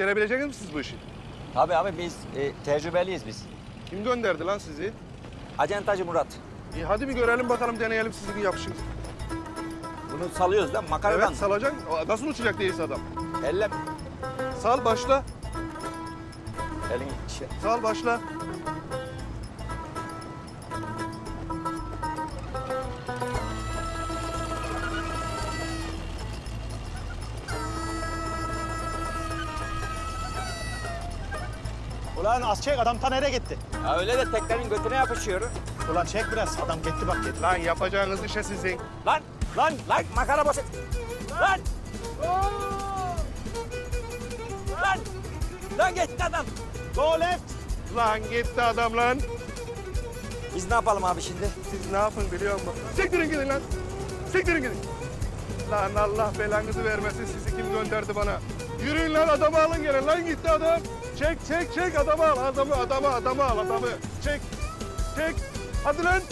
Gelebileceksiniz mi siz bu işi? Tabii abi biz e, tecrübeliyiz biz. Kim gönderdi lan sizi? Acentacı Murat. İyi hadi bir görelim bakalım deneyelim sizin yapışınız. Bunu salıyoruz da makaradan. Evet salacaksın. Nasıl uçacak değilse adam? Elle Sal başla. elin şey. Sal başla. Ulan az çek adam ta nereye gitti? Ya öyle de teknenin götüne yapışıyor. Ulan çek biraz adam gitti bak gitti. Lan yapacağınız işe sizin. Lan lan lan makara boşa. Lan. Lan. Lan gitti adam. Go left. Lan gitti adam lan. Biz ne yapalım abi şimdi? Siz ne yapın biliyor musun? Siktirin gidin lan. Siktirin gidin. Lan Allah belanızı vermesin sizi kim gönderdi bana. Yürüyün lan adamı alın gelin lan gitti adam. Çek çek çek adamı al adamı adamı adamı al adamı. Çek çek. Hadi lan.